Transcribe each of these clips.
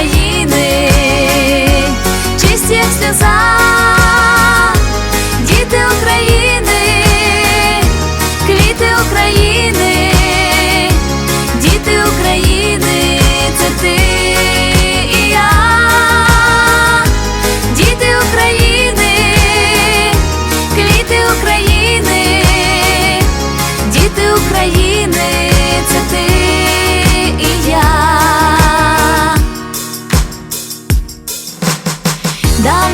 України, чисті як.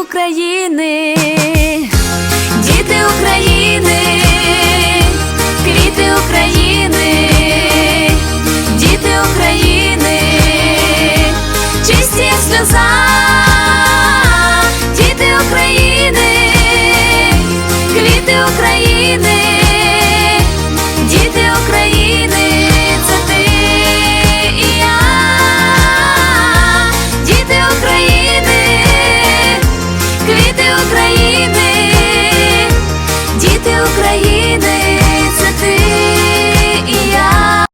України, діти України, квіти України.